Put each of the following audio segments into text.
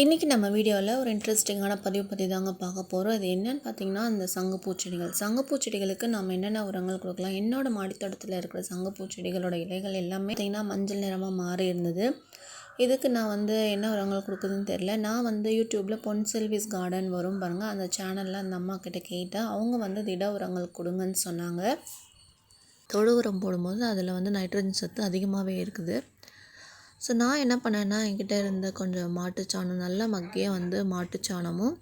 இன்றைக்கி நம்ம வீடியோவில் ஒரு இன்ட்ரெஸ்டிங்கான பதிவு பற்றி தாங்க பார்க்க போகிறோம் அது என்னன்னு பார்த்தீங்கன்னா அந்த சங்குப்பூ செடிகள் சங்குப்பூ செடிகளுக்கு நம்ம என்னென்ன உரங்கள் கொடுக்கலாம்? என்னோட மாடித்தோட்டத்தில் இருக்கிற சங்குப்பூ செடிகளோட இலைகள் எல்லாமே பார்த்திங்கன்னா மஞ்சள் நிறமாக மாறி இருந்தது. இதுக்கு நான் வந்து என்ன உரங்கள் கொடுக்குதுன்னு தெரில நான் வந்து யூடியூப்பில் பொன் செல்விஸ் கார்டன் வரும் பாருங்கள் அந்த சேனலில் அந்த அம்மா கிட்ட கேட்டேன் அவங்க வந்து திட உரங்கள் கொடுங்கன்னு சொன்னாங்க. தொழு உரம் போடும்போது அதில் வந்து நைட்ரஜன் சத்து அதிகமாகவே இருக்குது. ஸோ நான் என்ன பண்ணேன்னா என்கிட்ட இருந்த கொஞ்சம் மாட்டுச்சாணம் நல்லா மக்கிய வந்து மாட்டுச்சாணமும்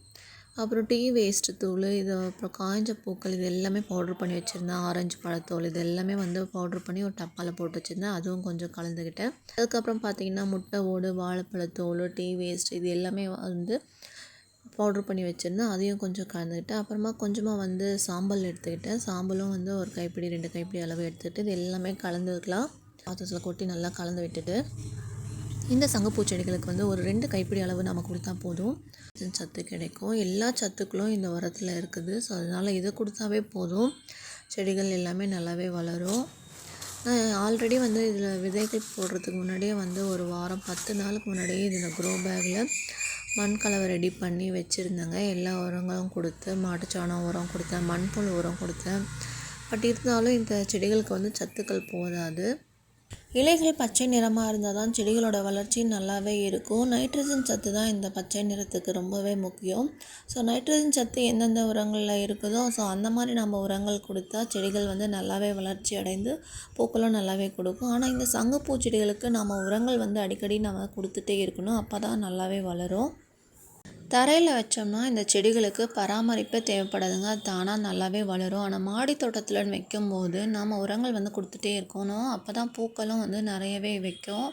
அப்புறம் டீ வேஸ்ட்டு தூள் இது அப்புறம் காய்ஞ்ச பூக்கள் இது எல்லாமே பவுட்ரு பண்ணி வச்சுருந்தேன். ஆரஞ்சு பழத்தோல் இது எல்லாமே வந்து பவுட்ரு பண்ணி ஒரு டப்பாவில் போட்டு வச்சுருந்தேன். அதுவும் கொஞ்சம் கலந்துக்கிட்டேன் அதுக்கப்புறம் பார்த்திங்கன்னா முட்டை ஓடு வாழைப்பழத்தோல் டீ வேஸ்ட் இது எல்லாமே வந்து பவுட்ரு பண்ணி வச்சுருந்தேன். அதையும் கொஞ்சம் கலந்துக்கிட்டேன் அப்புறமா கொஞ்சமாக வந்து சாம்பல் எடுத்துக்கிட்டேன். சாம்பலும் வந்து ஒரு கைப்பிடி ரெண்டு கைப்பிடி அளவு எடுத்துக்கிட்டு இது எல்லாமே கலந்துக்கலாம். பாத்திரத்தில் கொட்டி நல்லா கலந்து விட்டுட்டு இந்த சங்கப்பூ செடிகளுக்கு வந்து ஒரு ரெண்டு கைப்பிடி அளவு நம்ம கொடுத்தா போதும். சத்து கிடைக்கும். எல்லா சத்துக்களும் இந்த உரத்தில் இருக்குது. ஸோ அதனால் இதை கொடுத்தாவே போதும். செடிகள் எல்லாமே நல்லாவே வளரும். ஆல்ரெடி வந்து இதில் விதைகள் போடுறதுக்கு முன்னாடியே வந்து ஒரு வாரம் பத்து நாளுக்கு முன்னாடியே இதில் க்ரோ பேக்கில் மண் கலவை ரெடி பண்ணி வச்சுருந்தேங்க. எல்லா உரங்களும் கொடுத்து மாட்டுச்சாணம் உரம் கொடுத்தேன் மண்புழு உரம் கொடுத்தேன். பட் இருந்தாலும் இந்த செடிகளுக்கு வந்து சத்துக்கள் போதாது. இலைகள் பச்சை நிறமாக இருந்தால் தான் செடிகளோட வளர்ச்சி நல்லாவே இருக்கும். நைட்ரஜன் சத்து தான் இந்த பச்சை நிறத்துக்கு ரொம்பவே முக்கியம். ஸோ நைட்ரஜன் சத்து எந்தெந்த உரங்களில் இருக்குதோ ஸோ அந்த மாதிரி நம்ம உரங்கள் கொடுத்தா செடிகள் வந்து நல்லாவே வளர்ச்சி அடைந்து பூக்களும் நல்லாவே கொடுக்கும். ஆனால் இந்த சங்குப்பூ செடிகளுக்கு நம்ம உரங்கள் வந்து அடிக்கடி நம்ம கொடுத்துட்டே இருக்கணும். அப்போ தான் நல்லாவே வளரும். தரையில் வச்சோம்னா இந்த செடிகளுக்கு பராமரிப்பு தேவைப்படாதுங்க. அது தானாக நல்லாவே வளரும். ஆனால் மாடி தோட்டத்தில் வைக்கும்போது நாம் உரங்கள் வந்து கொடுத்துட்டே இருக்கணும் அப்போ தான் பூக்களும் வந்து நிறையவே வைக்கும்.